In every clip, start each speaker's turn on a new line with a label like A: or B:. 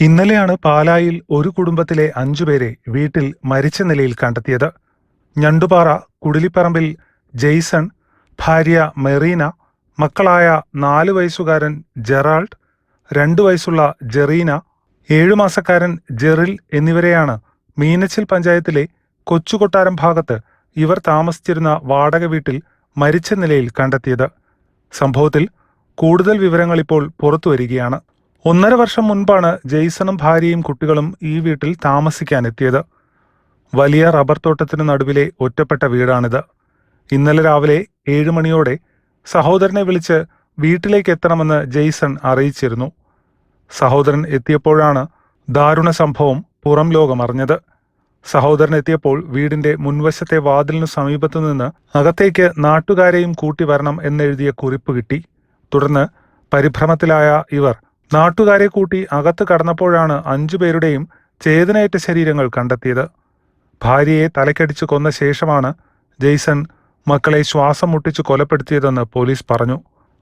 A: ഇന്നലെയാണ് പാലായിൽ ഒരു കുടുംബത്തിലെ അഞ്ചുപേരെ വീട്ടിൽ മരിച്ച നിലയിൽ കണ്ടെത്തിയത്. ഞണ്ടുപാറ കുടിലിപ്പറമ്പിൽ ജെയ്സൺ ഭാര്യ മെറീന മക്കളായ നാല് വയസ്സുകാരൻ ജെറാൾഡ് രണ്ടു വയസ്സുള്ള ജെറീന ഏഴുമാസക്കാരൻ ജെറിൽ എന്നിവരെയാണ് മീനച്ചിൽ പഞ്ചായത്തിലെ കൊച്ചുകൊട്ടാരം ഭാഗത്ത് ഇവർ താമസിച്ചിരുന്ന വാടക വീട്ടിൽ മരിച്ച നിലയിൽ കണ്ടെത്തിയത്. സംഭവത്തിൽ കൂടുതൽ വിവരങ്ങൾ ഇപ്പോൾ പുറത്തുവരികയാണ്. ഒന്നര വർഷം മുൻപാണ് ജെയ്സണും ഭാര്യയും കുട്ടികളും ഈ വീട്ടിൽ താമസിക്കാനെത്തിയത്. വലിയ റബ്ബർ തോട്ടത്തിന് നടുവിലെ ഒറ്റപ്പെട്ട വീടാണിത്. ഇന്നലെ രാവിലെ ഏഴു മണിയോടെ സഹോദരനെ വിളിച്ച് വീട്ടിലേക്ക് എത്തണമെന്ന് ജെയ്സൺ അറിയിച്ചിരുന്നു. സഹോദരൻ എത്തിയപ്പോഴാണ് ദാരുണ സംഭവം പുറം ലോകമറിഞ്ഞത് സഹോദരൻ എത്തിയപ്പോൾ വീടിന്റെ മുൻവശത്തെ വാതിലിനു സമീപത്തു നിന്ന് അകത്തേക്ക് നാട്ടുകാരെയും കൂട്ടി വരണം എന്നെഴുതിയ കുറിപ്പ് കിട്ടി. തുടർന്ന് പരിഭ്രമത്തിലായ ഇവർ നാട്ടുകാരെ കൂട്ടി അകത്ത് കടന്നപ്പോഴാണ് അഞ്ചുപേരുടെയും ചേതനയേറ്റ ശരീരങ്ങൾ കണ്ടെത്തിയത്. ഭാര്യയെ തലക്കടിച്ച് കൊന്ന ശേഷമാണ് ജെയ്സൺ മക്കളെ ശ്വാസം മുട്ടിച്ച് കൊലപ്പെടുത്തിയതെന്ന് പോലീസ് പറഞ്ഞു.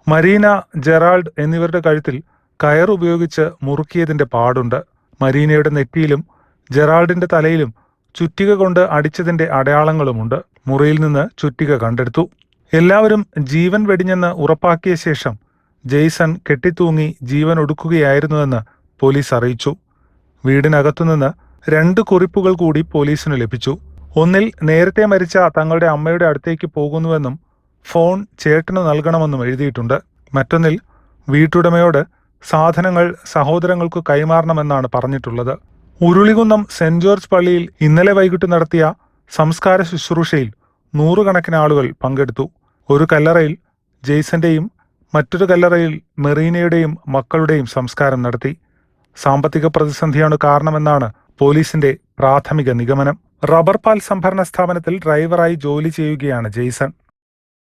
A: മരീന ജെറാൾഡ് എന്നിവരുടെ കഴുത്തിൽ കയർ ഉപയോഗിച്ച് മുറുക്കിയതിന്റെ പാടുണ്ട്. മരീനയുടെ നെറ്റിയിലും ജെറാൾഡിന്റെ തലയിലും ചുറ്റിക കൊണ്ട് അടിച്ചതിന്റെ അടയാളങ്ങളുമുണ്ട്. മുറിയിൽ നിന്ന് ചുറ്റിക കണ്ടെടുത്തു. എല്ലാവരും ജീവൻ വെടിഞ്ഞെന്ന് ഉറപ്പാക്കിയ ശേഷം ജെയ്സൺ കെട്ടിത്തൂങ്ങി ജീവൻ ഒടുക്കുകയായിരുന്നുവെന്ന് പോലീസ് അറിയിച്ചു. വീടിനകത്തുനിന്ന് രണ്ട് കുറിപ്പുകൾ കൂടി പോലീസിന് ലഭിച്ചു. ഒന്നിൽ നേരത്തെ മരിച്ച തങ്ങളുടെ അമ്മയുടെ അടുത്തേക്ക് പോകുന്നുവെന്നും ഫോൺ ചേട്ടന് നൽകണമെന്നും എഴുതിയിട്ടുണ്ട്. മറ്റൊന്നിൽ വീട്ടുടമയോട് സാധനങ്ങൾ സഹോദരങ്ങൾക്ക് കൈമാറണമെന്നാണ് പറഞ്ഞിട്ടുള്ളത്. ഉരുളികുന്നം സെന്റ് ജോർജ് പള്ളിയിൽ ഇന്നലെ വൈകിട്ട് നടത്തിയ സംസ്കാര ശുശ്രൂഷയിൽ നൂറുകണക്കിന് ആളുകൾ പങ്കെടുത്തു. ഒരു കല്ലറയിൽ ജെയ്സന്റെയും മറ്റൊരു കല്ലറയിൽ മെറീനയുടെയും മക്കളുടെയും സംസ്കാരം നടത്തി. സാമ്പത്തിക പ്രതിസന്ധിയാണ് കാരണമെന്നാണ് പോലീസിന്റെ പ്രാഥമിക നിഗമനം. റബ്ബർ പാൽ സംഭരണ സ്ഥാപനത്തിൽ ഡ്രൈവറായി ജോലി ചെയ്യുകയാണ് ജെയ്സൺ.